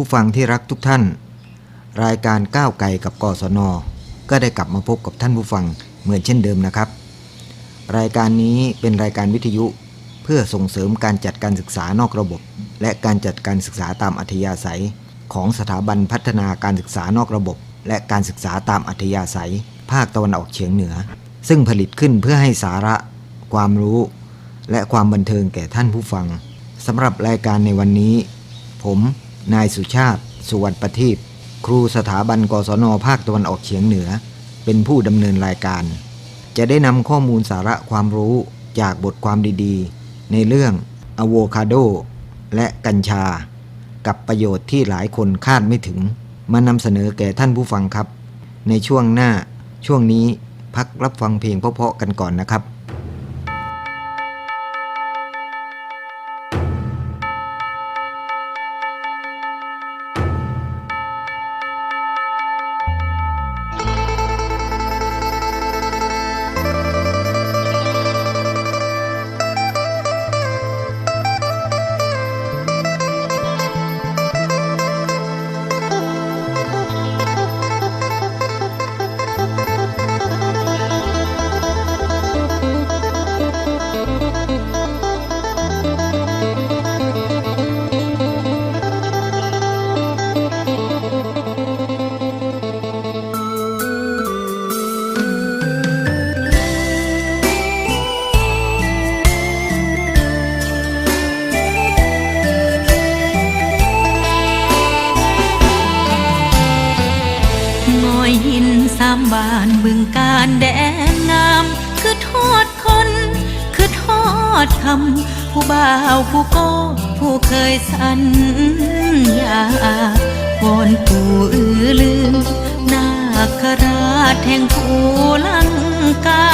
ผู้ฟังที่รักทุกท่าน รายการก้าวไกลกับกศน ก็ได้กลับมาพบกับท่านผู้ฟังเหมือนเช่นเดิมนะครับ รายการนี้เป็นรายการวิทยุเพื่อส่งเสริมการจัดการศึกษานอกระบบ และการจัดการศึกษาตามอัธยาศัย ของสถาบันพัฒนาการศึกษานอกระบบ และการศึกษาตามอัธยาศัย ภาคตะวันออกเฉียงเหนือ ซึ่งผลิตขึ้นเพื่อให้สาระ ความรู้ และความบันเทิงแก่ท่านผู้ฟังสำหรับรายการในวันนี้ ผม นายสุชาติ สุวรรณประทีปครูสถาบันกศนภาคตะวันออกเฉียงเหนือ เป็นผู้ดำเนินรายการ จะได้นำข้อมูลสาระความรู้จากบทความดีๆ ในเรื่องอะโวคาโด และกัญชา กับประโยชน์ที่หลายคนคาดไม่ถึง มานำเสนอแก่ท่านผู้ฟังครับ ในช่วงหน้าช่วงนี้พักรับฟังเพลงเพาะๆกันก่อนนะครับาวผู้โก้ผู้เคยสัญญาวอนปู่อือลืมนาคราชแห่งภูลังกา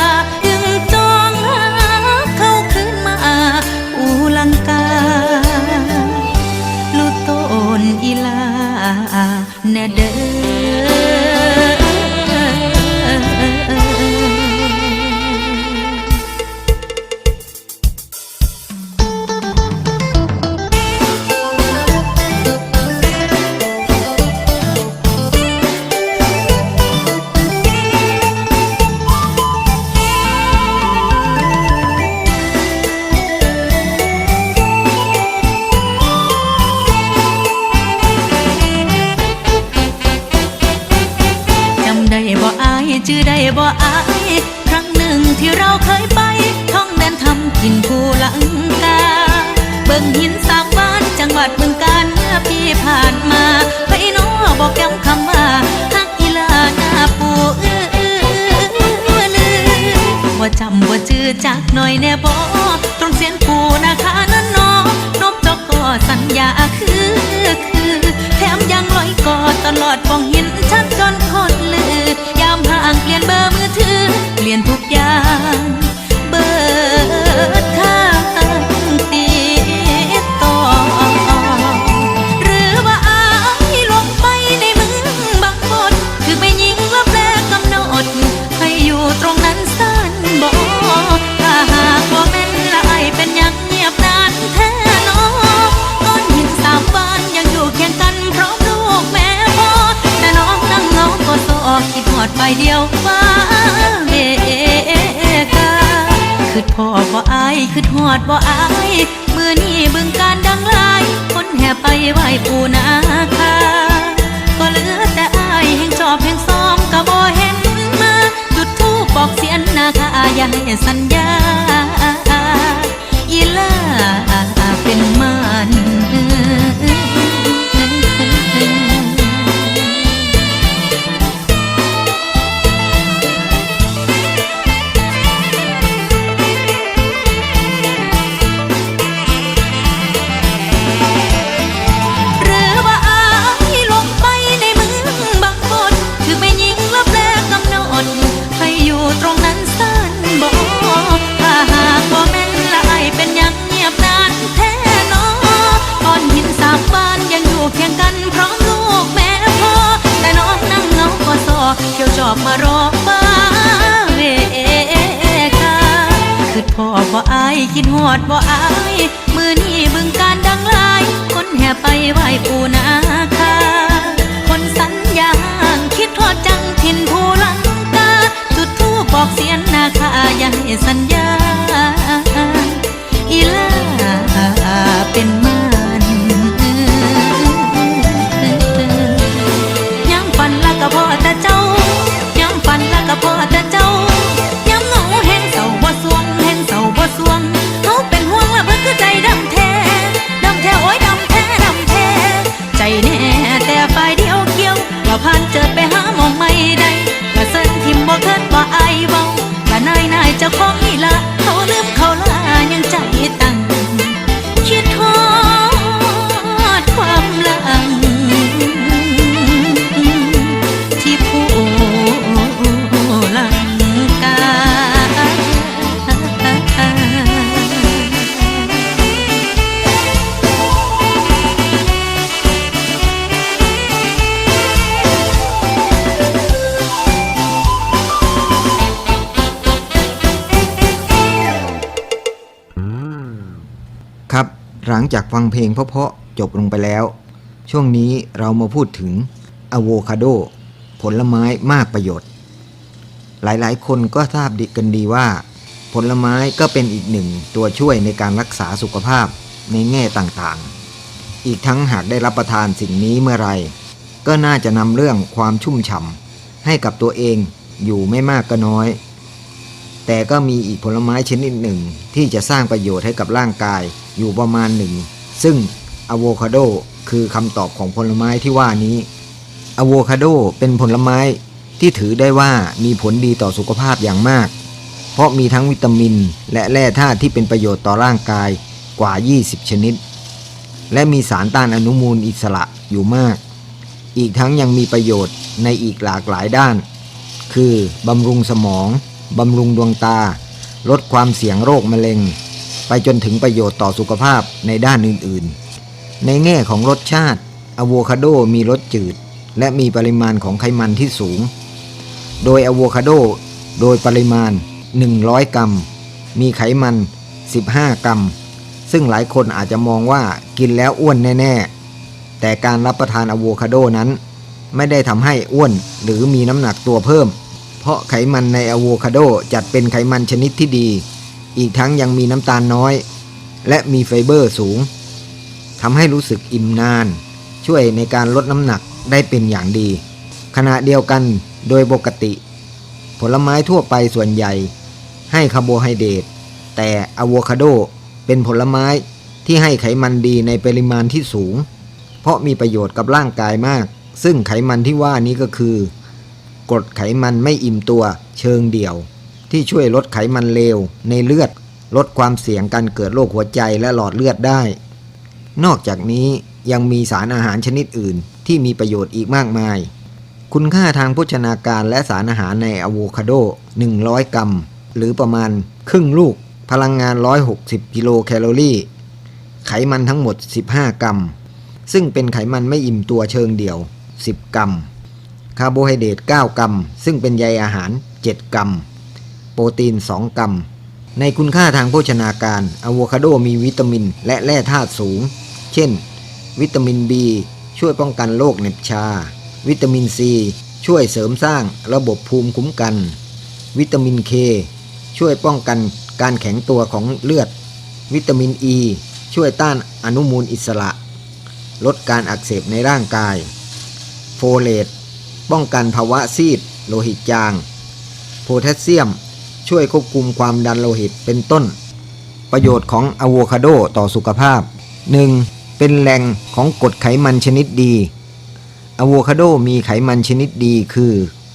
คือคือ แถมยังลอยกอดตลอดป้องเห็นชัดจนคนลือยามห่างเปลี่ยนเบอร์มือถือ เปลี่ยนทุกอย่าง คิดหอดไปเดียวว่าเวกาคือพ่อบ่อายคือหอดบ่อายมือนี้บึงการดังลาย คนแห่ไปไหว้ปู่นาคาก็เหลือแต่อายแห่งชอบแห่งซ้อมก็บ่เห็นมาจุดทูปบอกเสียนนาคาอย่าให้สัญญาอีลาเป็นมัน อบมารอบ้าเวกาคือพ่อบ่อายกินหอดบ่อาย มือนี้บึงการดังลาย คนแห่ห่ไปไหว้ปูนาคา งจากฟังเพลงเพราะๆจบลงไปแล้ว ช่วงนี้เรามาพูดถึงอะโวคาโด ผลไม้มากประโยชน์ หลายๆ คนก็ทราบดีกันดีว่า ผลไม้ก็เป็นอีกหนึ่งตัวช่วยในการรักษาสุขภาพในแง่ต่างๆ อีกทั้งหากได้รับประทานสิ่งนี้เมื่อไรก็น่าจะนำเรื่องความชุ่มฉ่ำให้กับตัวเองอยู่ไม่มากก็น้อย แต่ก็มีอีกผลไม้ชนิดหนึ่งที่จะสร้างประโยชน์ให้กับร่างกาย อยู่ประมาณหนึ่ง ซึ่งอะโวคาโดคือคำตอบของผลไม้ที่ว่านี้อะโวคาโดเป็นผลไม้ที่ถือได้ว่ามีผลดีต่อสุขภาพอย่างมาก เพราะมีทั้งวิตามิน และแร่ธาตุที่เป็นประโยชน์ต่อร่างกายกว่า 20 ชนิด และมีสารต้านอนุมูลอิสระอยู่มาก อีกทั้งยังมีประโยชน์ในอีกหลากหลายด้าน คือบำรุงสมอง บำรุงดวงตา ลดความเสี่ยงโรคมะเร็ง ไปจนถึงประโยชน์ต่อสุขภาพในด้านอื่นๆ ในแง่ของรสชาติอะโวคาโดมีรสจืด และมีปริมาณของไขมันที่สูง โดยอะโวคาโดโดยปริมาณ 100 กรัม มีไขมัน 15 กรัม ซึ่งหลายคนอาจจะมองว่ากินแล้วอ้วนแน่ ๆ แต่การรับประทานอะโวคาโดนั้น ไม่ได้ทำให้อ้วนหรือมีน้ำหนักตัวเพิ่ม เพราะไขมันในอะโวคาโดจัดเป็นไขมันชนิดที่ดี อีกทั้งยังมีน้ำตาลน้อย และมีไฟเบอร์สูงทำให้รู้สึกอิ่มนาน ช่วยในการลดน้ำหนักได้เป็นอย่างดี ขณะเดียวกันโดยปกติ ผลไม้ทั่วไปส่วนใหญ่ ให้คาร์โบไฮเดรตแต่อะโวคาโดเป็นผลไม้ที่ให้ไขมันดีในปริมาณที่สูง เพราะมีประโยชน์กับร่างกายมาก ซึ่งไขมันที่ว่านี้ก็คือกรดไขมันไม่อิ่มตัวเชิงเดี่ยว ที่ช่วยลดไขมันเลวในเลือด ลดความเสี่ยงการเกิดโรคหัวใจและหลอดเลือดได้ นอกจากนี้ยังมีสารอาหารชนิดอื่น ที่มีประโยชน์อีกมากมาย คุณค่าทางโภชนาการและสารอาหารในอะโวคาโด 100 กรัม หรือประมาณครึ่งลูก พลังงาน 160 กิโลแคลอรี่ ไขมันทั้งหมด 15 กรัม ซึ่งเป็นไขมันไม่อิ่มตัวเชิงเดี่ยว 10 กรัม คาร์โบไฮเดรต 9 กรัม ซึ่งเป็นใยอาหาร 7 กรัม โปรตีน 2 กรัม ในคุณค่าทางโภชนาการอะโวคาโดมีวิตามิน และแร่ธาตุสูง เช่น วิตามิน B ช่วยป้องกันโรคเหน็บชา วิตามิน C ช่วยเสริมสร้างระบบภูมิคุ้มกัน วิตามิน K ช่วยป้องกันการแข็งตัวของเลือด วิตามิน E ช่วยต้านอนุมูลอิสระ ลดการอักเสบในร่างกาย โฟเลตป้องกันภาวะซีด โลหิตจาง โพแทสเซียม ช่วยควบคุมความดันโลหิตเป็นต้น ประโยชน์ของอะโวคาโดต่อสุขภาพ 1. เป็นแหล่งของกรดไขมันชนิดดีอะโวคาโดมีไขมันชนิดดีคือ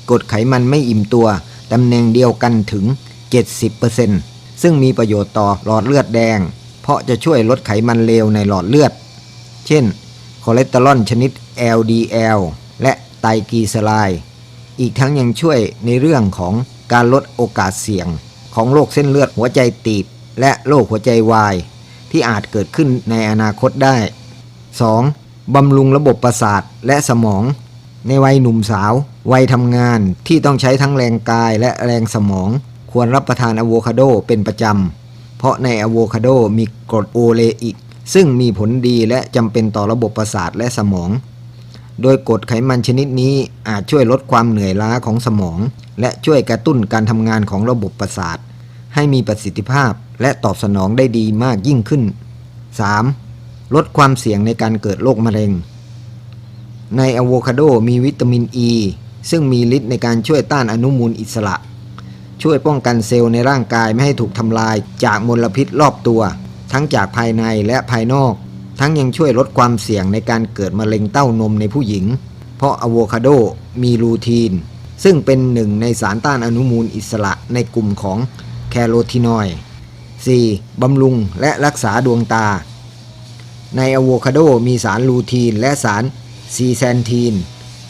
กรดไขมันไม่อิ่มตัวตำแหน่งเดียวกันถึง 70%ซึ่งมีประโยชน์ต่อหลอดเลือดแดง เพราะจะช่วยลดไขมันเลวในหลอดเลือด เช่น คอเลสเตอรอลชนิด LDL และไตรกลีเซอไรด์อีกทั้งยังช่วยในเรื่องของ การลดโอกาสเสี่ยง ของโรคเส้นเลือดหัวใจตีบ และโรคหัวใจวาย ที่อาจเกิดขึ้นในอนาคตได้ 2. บำรุงระบบประสาทและสมอง ในวัยหนุ่มสาว วัยทำงานที่ต้องใช้ทั้งแรงกายและแรงสมอง ควรรับประทานอะโวคาโดเป็นประจำ เพราะในอะโวคาโดมีกรดโอเลอิกซึ่งมีผลดีและจำเป็นต่อระบบประสาทและสมอง โดยกรดไขมันชนิดนี้อาจช่วยลดความเหนื่อยล้าของสมอง และช่วยกระตุ้นการทำงานของระบบประสาท ให้มีประสิทธิภาพและตอบสนองได้ดีมากยิ่งขึ้น 3. ลดความเสี่ยงในการเกิดโรคมะเร็ง ในอะโวคาโดมีวิตามินอ e, ีซึ่งมีฤทธิ์ในการช่วยต้านอนุมูลอิสระ ช่วยป้องกันเซลล์ในร่างกายไม่ให้ถูกทำลายจากมลพิษรอบตัว ทั้งจากภายในและภายนอก ทั้งยังช่วยลดความเสี่ยงในการเกิดมะเร็งเต้านมในผู้หญิง เพราะอะโวคาโดมีลูทีน ซึ่งเป็นหนึ่งในสารต้านอนุมูลอิสระในกลุ่มของแคโรทีนอยด์ 4. บำรุงและรักษาดวงตา ในอะโวคาโดมีสารลูทีนและสารซีแซนทีน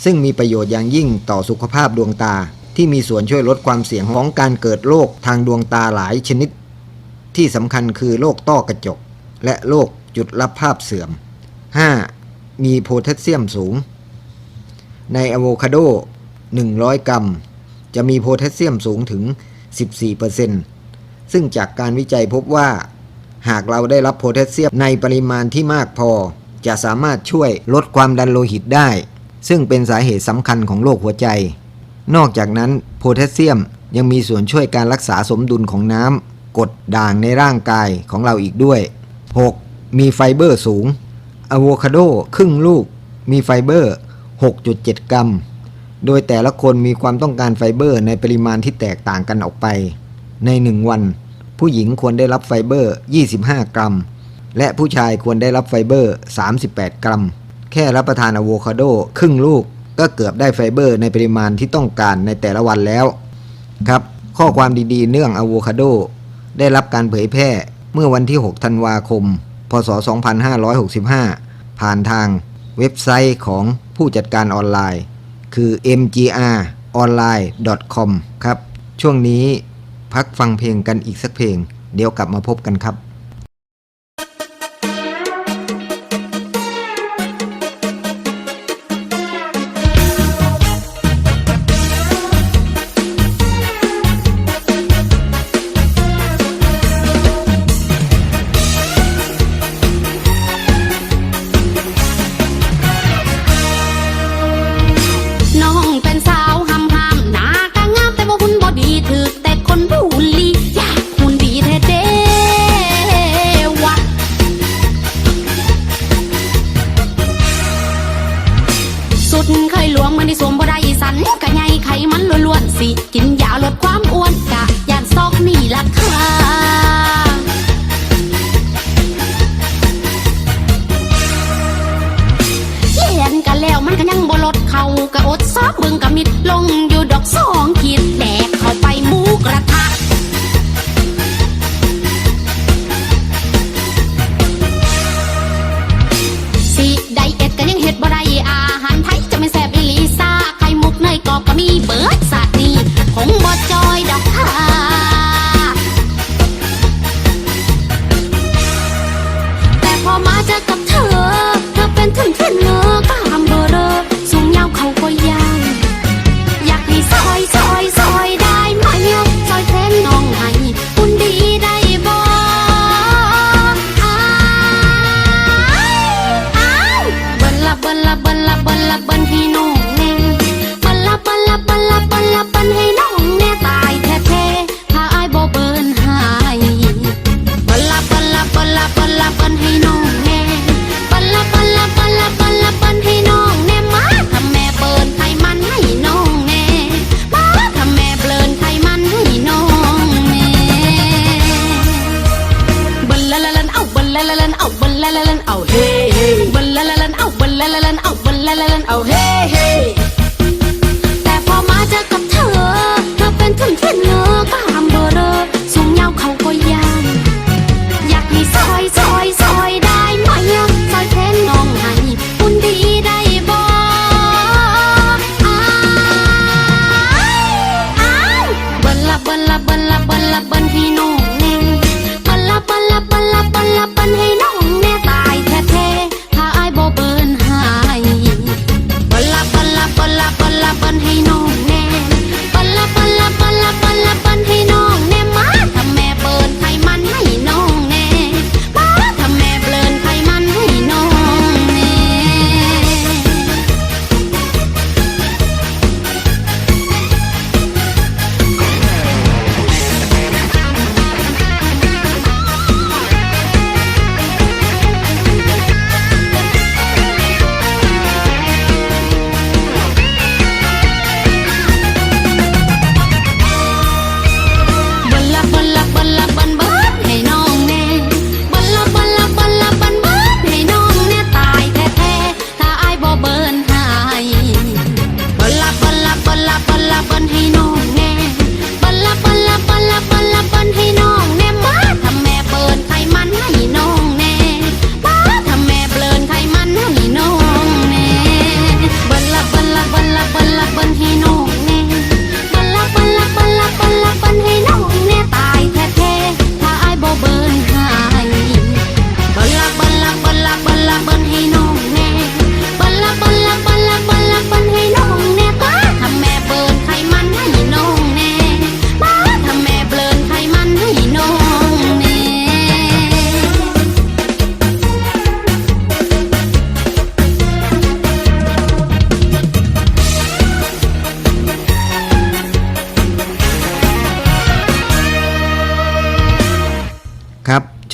ซึ่งมีประโยชน์อย่างยิ่งต่อสุขภาพดวงตา ที่มีส่วนช่วยลดความเสี่ยงของการเกิดโรคทางดวงตาหลายชนิด ที่สำคัญคือโรคต้อกระจก และโรค จุดรับภาพเสื่อม 5. มีโพแทสเซียมสูง ในอะโวคาโด 100 กรัม จะมีโพแทสเซียมสูงถึง 14%ซึ่งจากการวิจัยพบว่า หากเราได้รับโพแทสเซียมในปริมาณที่มากพอ จะสามารถช่วยลดความดันโลหิตได้ ซึ่งเป็นสาเหตุสำคัญของโรคหัวใจ นอกจากนั้นโพแทสเซียมยังมีส่วนช่วยการรักษาสมดุลของน้ำกรดด่างในร่างกายของเราอีกด้วย 6. มีไฟเบอร์สูงอะโวคาโดครึ่งลูก มีไฟเบอร์ 6.7 กรัม โดยแต่ละคนมีความต้องการไฟเบอร์ในปริมาณที่แตกต่างกันออกไป ใน 1 วัน ผู้หญิงควรได้รับไฟเบอร์ 25 กรัม และผู้ชายควรได้รับไฟเบอร์ 38 กรัม แค่รับประทานอะโวคาโดครึ่งลูกก็เกือบได้ไฟเบอร์ในปริมาณที่ต้องการในแต่ละวันแล้ว ครับ ข้อความดีๆ เนื่องอะโวคาโดได้รับการเผยแพร่เมื่อวันที่ 6 ธันวาคม พศ 2565 ผ่านทางเว็บไซต์ของผู้จัดการออนไลน์ คือ mgronline.com ครับ ช่วงนี้พักฟังเพลงกันอีกสักเพลง เดี๋ยวกลับมาพบกันครับ ซอกเบิ่งกะมิดลงอยู่ดอกสองขีดแดกเข้าไปหมูกระทะ ลับกันให้น้อง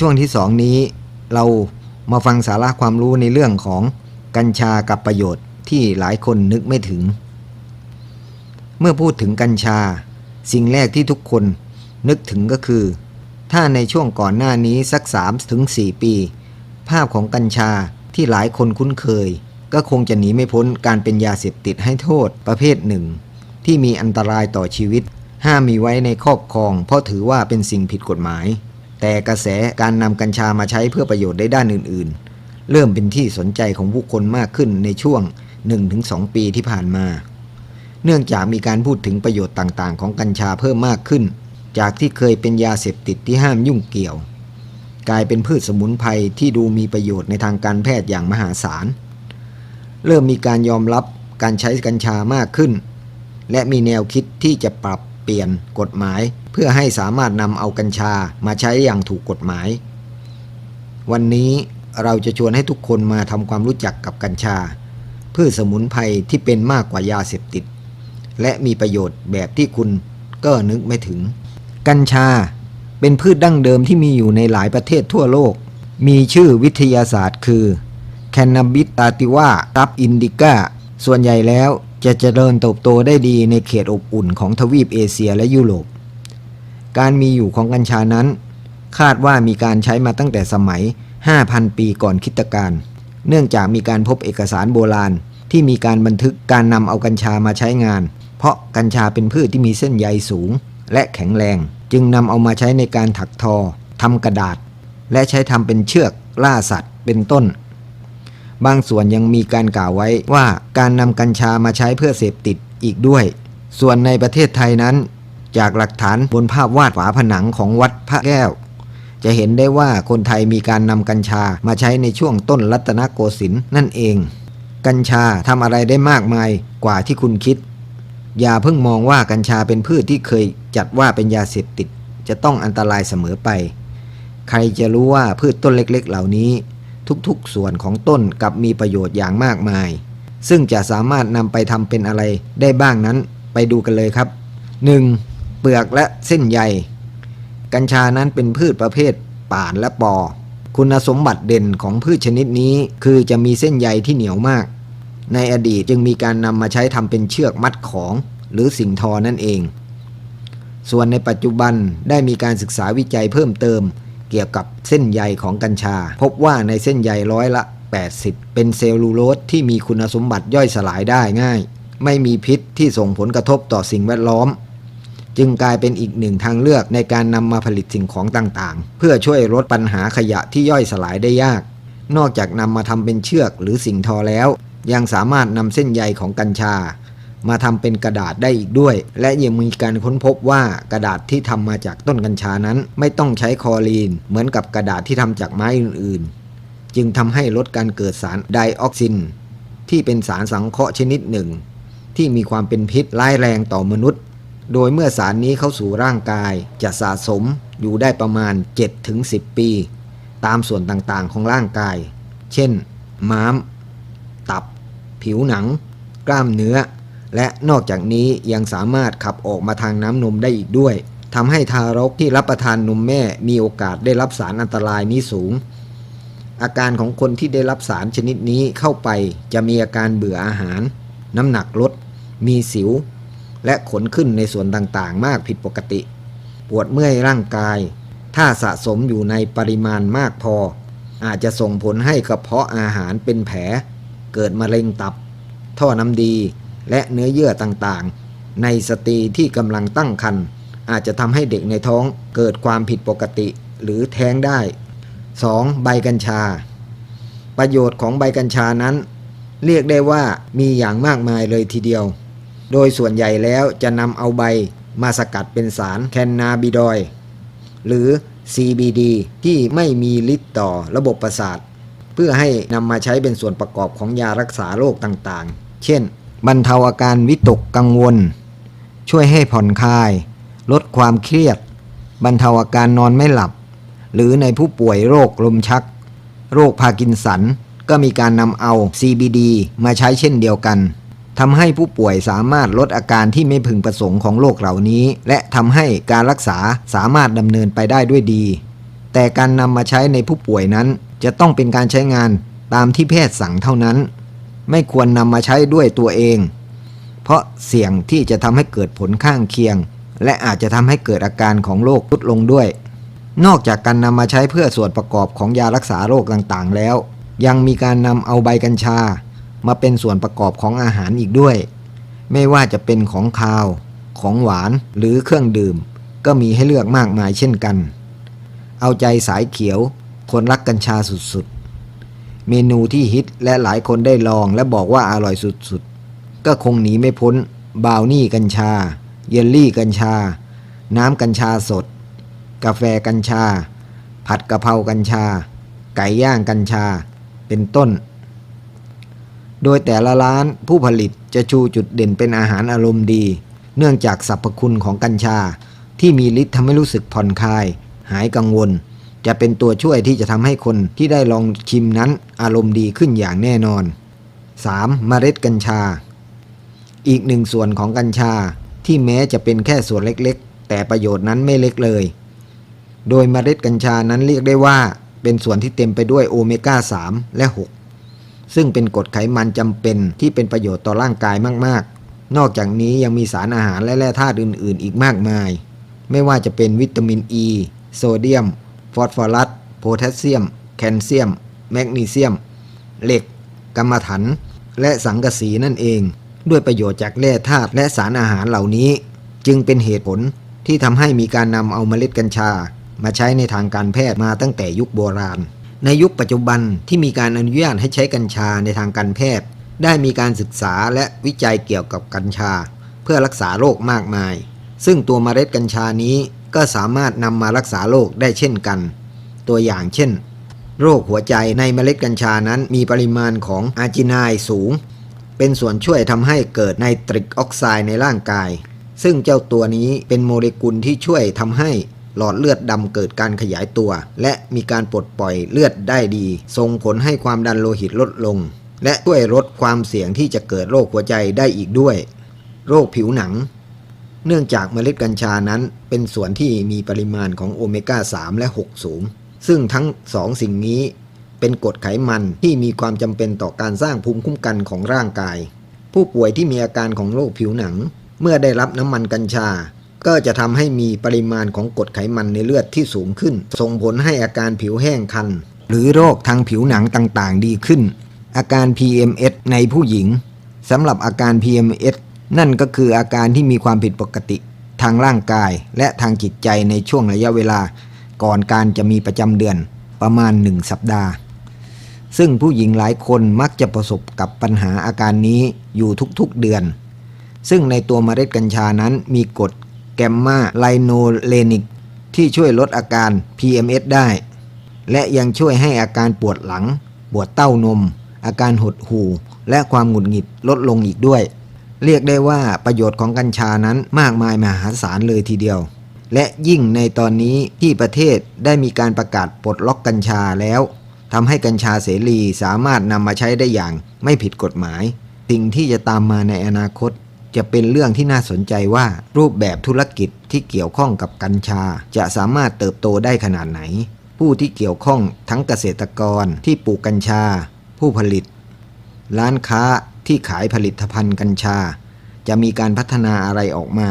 ช่วงที่สองนี้เรามาฟังสาระความรู้ในเรื่องของกัญชากับประโยชน์ที่หลายคนนึกไม่ถึง เมื่อพูดถึงกัญชา สิ่งแรกที่ทุกคนนึกถึงก็คือ ถ้าในช่วงก่อนหน้านี้สัก3ถึง4ปี ภาพของกัญชาที่หลายคนคุ้นเคย ก็คงจะหนีไม่พ้นการเป็นยาเสพติดให้โทษประเภทหนึ่ง ที่มีอันตรายต่อชีวิต ห้ามมีไว้ในครอบครอง เพราะถือว่าเป็นสิ่งผิดกฎหมาย แต่กระแสการนำกัญชามาใช้เพื่อประโยชน์ในด้านอื่น ๆ เริ่มเป็นที่สนใจของผู้คนมากขึ้นในช่วง 1-2 ปีที่ผ่านมา เนื่องจากมีการพูดถึงประโยชน์ต่างๆ ของกัญชาเพิ่มมากขึ้น จากที่เคยเป็นยาเสพติดที่ห้ามยุ่งเกี่ยว กลายเป็นพืชสมุนไพรที่ดูมีประโยชน์ในทางการแพทย์อย่างมหาศาล เริ่มมีการยอมรับการใช้กัญชามากขึ้น และมีแนวคิดที่จะปรับเปลี่ยนกฎหมาย พื่อให้สามารถนำเอากัญชามาใช้อย่างถูกกฎหมาย วันนี้เราจะชวนให้ทุกคนมาทำความรู้จักกับกัญชาพืชสมุนไพรที่เป็นมากกว่ายาเสพติด และมีประโยชน์แบบที่คุณก็นึกไม่ถึง กัญชาเป็นพืชดั้งเดิมที่มีอยู่ในหลายประเทศทั่วโลก มีชื่อวิทยาศาสตร์คือแคนนาบิสตาติว่ารับอินดิก้าส่วนใหญ่แล้วจะเจริญเติบโตได้ดีในเขตอบอุ่นของทวีปเอเชียและยุโรป การมีอยู่ของกัญชานั้น คาดว่ามีการใช้มาตั้งแต่สมัย 5,000 ปีก่อนคริสตกาลเนื่องจากมีการพบเอกสารโบราณ ที่มีการบันทึกการนำเอากัญชามาใช้งาน เพราะกัญชาเป็นพืชที่มีเส้นใยสูง และแข็งแรง จึงนำเอามาใช้ในการถักทอทำกระดาษ และใช้ทำเป็นเชือกล่าสัตว์ เป็นต้น บางส่วนยังมีการกล่าวไว้ว่าการนำกัญชามาใช้เพื่อเสพติดอีกด้วย ส่วนในประเทศไทยนั้น จากหลักฐานบนภาพวาดฝาผนังของวัดพระแก้ว จะเห็นได้ว่าคนไทยมีการนำกัญชามาใช้ในช่วงต้นรัตนโกสินทร์นั่นเอง กัญชาทำอะไรได้มากมายกว่าที่คุณคิด อย่าเพิ่งมองว่ากัญชาเป็นพืชที่เคยจัดว่าเป็นยาเสพติด จะต้องอันตรายเสมอไป ใครจะรู้ว่าพืชต้นเล็กๆ เหล่านี้ ทุกๆ ส่วนของต้นกลับมีประโยชน์อย่างมากมาย ซึ่งจะสามารถนำไปทำเป็นอะไรได้บ้างนั้น ไปดูกันเลยครับ 1. เปลือกและเส้นใย กัญชานั้นเป็นพืชประเภทป่านและปอ คุณสมบัติเด่นของพืชชนิดนี้คือจะมีเส้นใยที่เหนียวมาก ในอดีตจึงมีการนำมาใช้ทำเป็นเชือกมัดของ หรือสิ่งทอนั่นเอง ส่วนในปัจจุบันได้มีการศึกษาวิจัยเพิ่มเติม เกี่ยวกับเส้นใยของกัญชา พบว่าในเส้นใยร้อยละ 80 เป็นเซลลูโลสที่มีคุณสมบัติย่อยสลายได้ง่าย ไม่มีพิษที่ส่งผลกระทบต่อสิ่งแวดล้อม จึงกลายเป็นอีกหนึ่งทางเลือกในการนำมาผลิตสิ่งของต่างๆ เพื่อช่วยลดปัญหาขยะที่ย่อยสลายได้ยาก นอกจากนำมาทำเป็นเชือกหรือสิ่งทอแล้ว ยังสามารถนำเส้นใยของกัญชา มาทำเป็นกระดาษได้อีกด้วย และยังมีการค้นพบว่ากระดาษที่ทำมาจากต้นกัญชานั้นไม่ต้องใช้คอรีน เหมือนกับกระดาษที่ทำจากไม้อื่นๆ จึงทำให้ลดการเกิดสารไดออกซิน ที่เป็นสารสังเคราะห์ชนิดหนึ่ง ที่มีความเป็นพิษร้ายแรงต่อมนุษย์ โดยเมื่อสารนี้เข้าสู่ร่างกายจะสะสมอยู่ได้ประมาณ 7-10 ปี ตามส่วนต่างๆของร่างกาย เช่น ม้าม ตับ ผิวหนัง กล้ามเนื้อ และนอกจากนี้ยังสามารถขับออกมาทางน้ำนมได้อีกด้วยทำให้ทารกที่รับประทานนมแม่มีโอกาสได้รับสารอันตรายนี้สูง อาการของคนที่ได้รับสารชนิดนี้เข้าไปจะมีอาการเบื่ออาหาร น้ำหนักลด มีสิว และขนขึ้นในส่วนต่างๆ มากผิดปกติ ปวดเมื่อยร่างกาย ถ้าสะสมอยู่ในปริมาณมากพอ อาจจะส่งผลให้กระเพาะอาหารเป็นแผล เกิดมะเร็งตับ ท่อน้ำดีและเนื้อเยื่อต่างๆ ในสตรีที่กำลังตั้งครรภ์อาจจะทำให้เด็กในท้องเกิดความผิดปกติหรือแท้งได้ 2. ใบกัญชา ประโยชน์ของใบกัญชานั้น เรียกได้ว่ามีอย่างมากมายเลยทีเดียว โดยส่วนใหญ่แล้วจะนำเอาใบมาสกัดเป็นสารแคนนาบิดอยหรือ CBD ที่ไม่มีฤทธิ์ต่อระบบประสาท เพื่อให้นำมาใช้เป็นส่วนประกอบของยารักษาโรคต่างๆ เช่น บรรเทาอาการวิตกกังวล ช่วยให้ผ่อนคลาย ลดความเครียด บรรเทาอาการนอนไม่หลับ หรือในผู้ป่วยโรคลมชัก โรคพาร์กินสัน ก็มีการนำเอา CBD มาใช้เช่นเดียวกัน ทำให้ผู้ป่วยสามารถลดอาการที่ไม่พึงประสงค์ของโรคเหล่านี้ และทำให้การรักษาสามารถดำเนินไปได้ด้วยดี แต่การนำมาใช้ในผู้ป่วยนั้น จะต้องเป็นการใช้งานตามที่แพทย์สั่งเท่านั้น ไม่ควรนำมาใช้ด้วยตัวเอง เพราะเสี่ยงที่จะทำให้เกิดผลข้างเคียง และอาจจะทำให้เกิดอาการของโรคทุดลงด้วย นอกจากการนำมาใช้เพื่อส่วนประกอบของยารักษาโรคต่างๆ แล้ว ยังมีการนำเอาใบกัญชา มาเป็นส่วนประกอบของอาหารอีกด้วย ไม่ว่าจะเป็นของคาว ของหวานหรือเครื่องดื่ม ก็มีให้เลือกมากมายเช่นกัน เอาใจสายเขียว คนรักกัญชาสุดๆ เมนูที่ฮิตและหลายคนได้ลองและบอกว่าอร่อยสุดๆ ก็คงหนีไม่พ้นบราวนี่กัญชา เยลลี่กัญชา น้ำกัญชาสด กาแฟกัญชา ผัดกะเพรากัญชา ไก่ย่างกัญชา เป็นต้น โดยแต่ละร้านผู้ผลิตจะชูจุดเด่นเป็นอาหารอารมณ์ดี เนื่องจากสรรพคุณของกัญชา ที่มีฤทธิ์ทำให้รู้สึกผ่อนคลาย หายกังวล จะเป็นตัวช่วยที่จะทำให้คนที่ได้ลองชิมนั้นอารมณ์ดีขึ้นอย่างแน่นอน 3. เมล็ดกัญชา อีกหนึ่งส่วนของกัญชาที่แม้จะเป็นแค่ส่วนเล็กๆ แต่ประโยชน์นั้นไม่เล็กเลย โดยเมล็ดกัญชานั้นเรียกได้ว่า เป็นส่วนที่เต็มไปด้วยโอเมก้า 3 และ 6 ซึ่งเป็นกรดไขมันจำเป็นที่เป็นประโยชน์ต่อร่างกายมาก ๆ นอกจากนี้ยังมีสารอาหารและแร่ธาตุอื่น ๆ อีกมากมาย ไม่ว่าจะเป็นวิตามินอ e, ีโซเดียม ฟอสฟอรัส โพแทสเซียม แคลเซียม แมกนีเซียม เหล็ก กรรมถัน และสังกะสีนั่นเอง ด้วยประโยชน์จากแร่ธาตุและสารอาหารเหล่านี้ จึงเป็นเหตุผลที่ทำให้มีการนำเอาเมล็ดกัญชา มาใช้ในทางการแพทย์มาตั้งแต่ยุคโบราณ ในยุคปัจจุบันที่มีการอนุญาตให้ใช้กัญชาในทางการแพทย์ ได้มีการศึกษาและวิจัยเกี่ยวกับกัญชา เพื่อรักษาโรคมากมาย ซึ่งตัวเมล็ดกัญชานี้ก็สามารถนำมารักษาโรคได้เช่นกัน ตัวอย่างเช่น โรคหัวใจในเมล็ดกัญชานั้นมีปริมาณของอาร์จินน์สูง เป็นส่วนช่วยทำให้เกิดไนตริกออกไซด์ในร่างกาย ซึ่งเจ้าตัวนี้เป็นโมเลกุลที่ช่วยทำให้ หลอดเลือดดำเกิดการขยายตัว และมีการปลดปล่อยเลือดได้ดี ส่งผลให้ความดันโลหิตลดลง และช่วยลดความเสี่ยงที่จะเกิดโรคหัวใจได้อีกด้วย โรคผิวหนัง เนื่องจากเมล็ดกัญชานั้น เป็นส่วนที่มีปริมาณของโอเมก้า 3 และ 6 สูง ซึ่งทั้งสองสิ่งนี้เป็นกรดไขมันที่มีความจำเป็นต่อการสร้างภูมิคุ้มกันของร่างกาย ผู้ป่วยที่มีอาการของโรคผิวหนัง เมื่อได้รับน้ำมันกัญชา ก็จะทำให้มีปริมาณของกรดไขมันในเลือดที่สูงขึ้น ส่งผลให้อาการผิวแห้งคัน หรือโรคทางผิวหนังต่างๆ ดีขึ้น อาการ PMS ในผู้หญิงสำหรับอาการ PMS นั่นก็คืออาการที่มีความผิดปกติ ทางร่างกายและทางจิตใจในช่วงระยะเวลา ก่อนการจะมีประจำเดือนประมาณ 1 สัปดาห์ ซึ่งผู้หญิงหลายคนมักจะประสบกับปัญหาอาการนี้อยู่ทุกๆเดือน ซึ่งในตัวเมล็ดกัญชานั้นมีกรด แกมมาไลโนเลนิกที่ช่วยลดอาการ PMS ได้ และยังช่วยให้อาการปวดหลัง ปวดเต้านม อาการหดหู่ และความหงุดหงิดลดลงอีกด้วย เรียกได้ว่าประโยชน์ของกัญชานั้นมากมายมหาศาลเลยทีเดียว และยิ่งในตอนนี้ที่ประเทศได้มีการประกาศปลดล็อกกัญชาแล้วทำให้กัญชาเสรีสามารถนำมาใช้ได้อย่างไม่ผิดกฎหมาย สิ่งที่จะตามมาในอนาคต จะเป็นเรื่องที่น่าสนใจว่ารูปแบบธุรกิจที่เกี่ยวข้องกับกัญชา จะสามารถเติบโตได้ขนาดไหน ผู้ที่เกี่ยวข้องทั้งเกษตรกรที่ปลูกกัญชา ผู้ผลิต ร้านค้าที่ขายผลิตภัณฑ์กัญชา จะมีการพัฒนาอะไรออกมา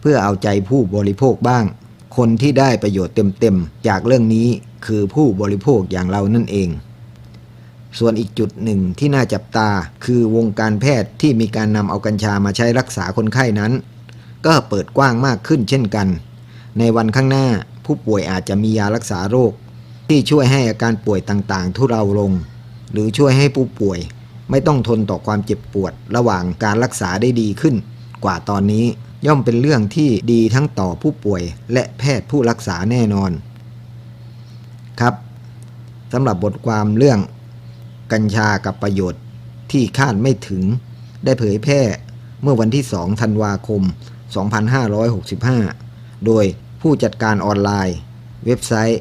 เพื่อเอาใจผู้บริโภคบ้าง คนที่ได้ประโยชน์เต็มๆจากเรื่องนี้คือผู้บริโภคอย่างเรานั่นเอง ส่วนอีกจุดหนึ่งที่น่าจับตา คือวงการแพทย์ที่มีการนำเอากัญชามาใช้รักษาคนไข้นั้น ก็เปิดกว้างมากขึ้นเช่นกัน ในวันข้างหน้าผู้ป่วยอาจจะมียารักษาโรค ที่ช่วยให้อาการป่วยต่างๆ ทุเราลง หรือช่วยให้ผู้ป่วย ไม่ต้องทนต่อความเจ็บปวด ระหว่างการรักษาได้ดีขึ้น กว่าตอนนี้ย่อมเป็นเรื่องที่ดีทั้งต่อผู้ป่วย และแพทย์ผู้รักษาแน่นอน ครับสำหรับบทความเรื่อง กัญชากับประโยชน์ที่คาดไม่ถึง ได้เผยแพร่เมื่อวันที่ 2 ธันวาคม 2565 โดยผู้จัดการออนไลน์ เว็บไซต์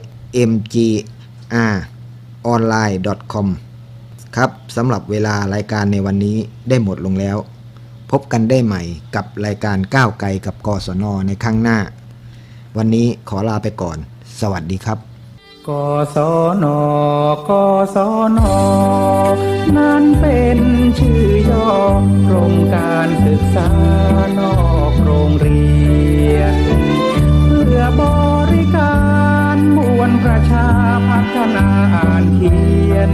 mgronline.com ครับสำหรับเวลารายการในวันนี้ได้หมดลงแล้ว พบกันได้ใหม่กับรายการก้าวไกลกับกศนในครั้งหน้า วันนี้ขอลาไปก่อน สวัสดีครับ กศนกศนนั้นเป็นชื่อย่อโครงการศึกษานอกโรงเรียน เพื่อบริการมวลประชาพัฒนาอ่านเขียน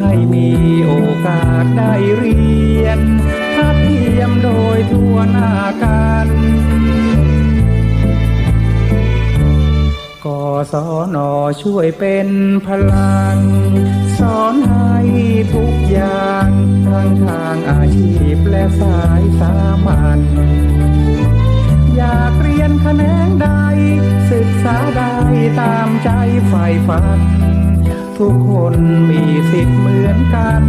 ให้มีโอกาสได้เรียนทัดเทียมโดยทั่วหน้ากัน กศนอช่วยเป็นพลัง สอนให้ทุกอย่างทั้งทางอาชีพและสายสามัญอยากเรียนแขนงใด ศึกษาได้ตามใจใฝ่ฝัน ทุกคนมีสิทธิ์เหมือนกัน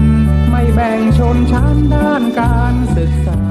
ไม่แบ่งชนชั้นด้านการศึกษา